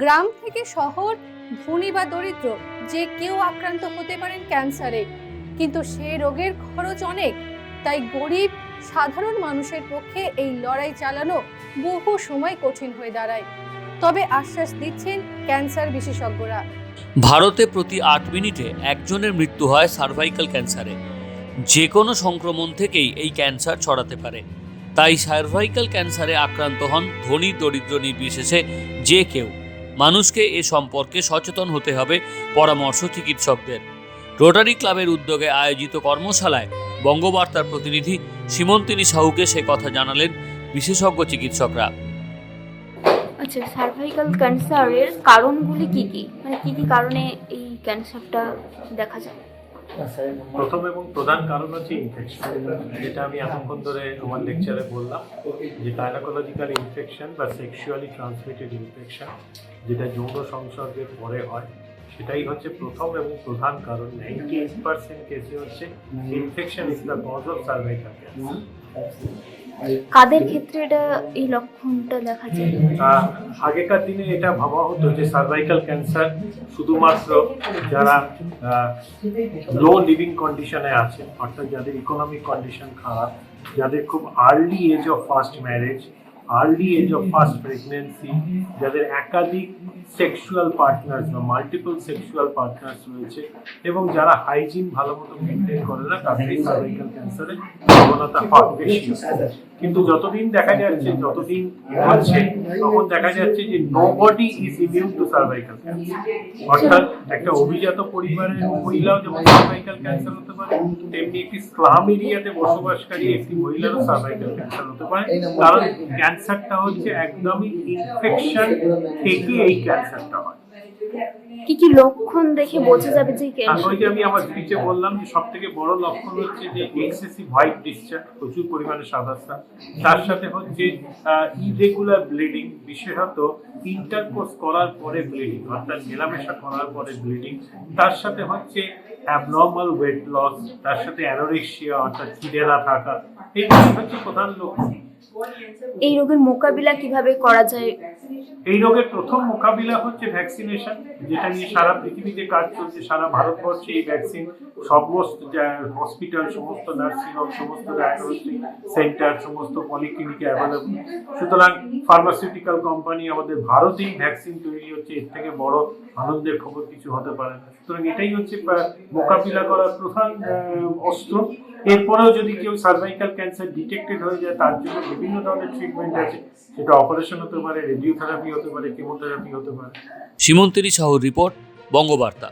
গ্রাম থেকে শহর, ধনী বা দরিদ্র, যে কেউ আক্রান্ত হতে পারেন ক্যান্সারে। কিন্তু সে রোগের খরচ অনেক, তাই গরিব, সাধারণ মানুষের পক্ষে এই লড়াই চালানো বহু সময় কঠিন হয়ে দাঁড়ায়। তবে আশ্বাস দিচ্ছেন ক্যান্সার বিশেষজ্ঞরা। ভারতে প্রতি আট মিনিটে একজনের মৃত্যু হয় সার্ভাইকাল ক্যান্সারে যে কোনো সংক্রমণ থেকেই এই ক্যান্সার ছড়াতে পারে। তাই সার্ভাইকাল ক্যান্সারে আক্রান্ত হন ধনী, দরিদ্র নির্বিশেষে যে কেউ। মানুষকে এ সম্পর্কে সচেতন হতে হবে পরামর্শ চিকিৎসকদের। রোটারি ক্লাবের উদ্যোগে আয়োজিত কর্মশালায় বঙ্গবার্তার প্রতিনিধি সীমন্তিনী সাহুকে সে কথা জানালেন বিশেষজ্ঞ চিকিৎসকরা। আচ্ছা সার্ভাইকাল ক্যান্সারের কারণগুলি কি কি? মানে কি কি কারণে এই ক্যান্সারটা দেখা যায়? প্রথম এবং প্রধান কারণ হচ্ছে ইনফেকশন যেটা আমি এতক্ষণ ধরে আমার লেকচারে বললাম যে গাইনাকোলজিক্যাল ইনফেকশন বা সেক্সুয়ালি ট্রান্সমিটেড ইনফেকশন যেটা যৌন সংসর্গের পরে হয় সেটাই হচ্ছে প্রথম এবং প্রধান কারণ। নাইনটি এইট পার্সেন্ট কেসে হচ্ছে infection is the cause of cervical cancer কাদের ক্ষেত্রে এটা এই লক্ষণটা দেখা যায়? আগেকার দিনে এটা ভাবা হতো যে সার্ভাইকাল ক্যান্সার শুধুমাত্র যারা লো লিভিং কন্ডিশনে আছে, অর্থাৎ যাদের ইকোনমিক কন্ডিশন খারাপ, যাদের খুব early age of first marriage early age of first pregnancy যাদের একাধিক সেক্সুয়াল পার্টনার্স বা মাল্টিপল সেক্সুয়াল পার্টনার্স রয়েছে এবং যারা হাইজিন ভালো মতো মেনটেন করে না, তাদের সার্ভাইকাল ক্যান্সারের প্রবণতা হয় বেশি। কিন্তু যতদিন দেখা যাচ্ছে, যতদিন হচ্ছে তখন দেখা যাচ্ছে যে nobody is immune to cervical অর্থাৎ একটা অভিজাত পরিবারের মহিলাও যেমন সার্ভাইকাল ক্যান্সার হতে পারে, তেমনি একটি স্লাম এরিয়াতে বসবাসকারী একটি মহিলারও সার্ভাইকাল ক্যান্সার হতে পারে। কারণ ক্যান্সারটা হচ্ছে একদমই ইনফেকশন থেকে এই ক্যান্সারটা হয়। কি কি লক্ষণ দেখে বোঝা যাবে যে ওই যে আমি আমার স্পিচে বললাম যে সব থেকে বড় লক্ষণ হচ্ছে যে এক্সেসিভ হোয়াইট ডিসচার্জ প্রচুর পরিমাণে সাদা তার সাথে হচ্ছে ইরেগুলার ব্লিডিং বিশেষত ইন্টারকোর্স করার পরে ব্লিডিং অর্থাৎ মেলামেশা করার পরে ব্লিডিং তার সাথে হচ্ছে অ্যাবনর্মাল ওয়েট লস তার সাথে অ্যানোরেক্সিয়া অর্থাৎ না থাকা। এইগুলি হচ্ছে প্রধান লক্ষণ। এই রোগের মোকাবিলা কীভাবে করা যায়? এই রোগের প্রথম মোকাবিলা হচ্ছে ভ্যাকসিনেশন যেটা নিয়ে সারা পৃথিবীতে কাজ চলছে, সারা ভারতবর্ষে এই ভ্যাকসিন সমস্ত হসপিটাল সমস্ত নার্সিং হোম সমস্ত ডায়াগনস্টিক সেন্টার সমস্ত পলিক্লিনিকে অ্যাভেলেবল সুতরাং ফার্মাসিউটিক্যাল কোম্পানি আমাদের ভারতেই ভ্যাকসিন তৈরি হচ্ছে, এর থেকে বড় আনন্দের খবর কিছু হতে পারে না। সুতরাং এটাই হচ্ছে মোকাবিলা করার প্রধান অস্ত্র। এরপরেও যদি কেউ সার্ভাইকাল ক্যান্সার ডিটেক্টেড হয়ে যায়, তার জন্য বিভিন্ন ধরনের ট্রিটমেন্ট আছে। সেটা অপারেশন হতে পারে রেডিওথেরাপি হতে পারে কেমোথেরাপি হতে পারে। সীমন্তিনী সাহুর রিপোর্ট, বঙ্গবার্তা।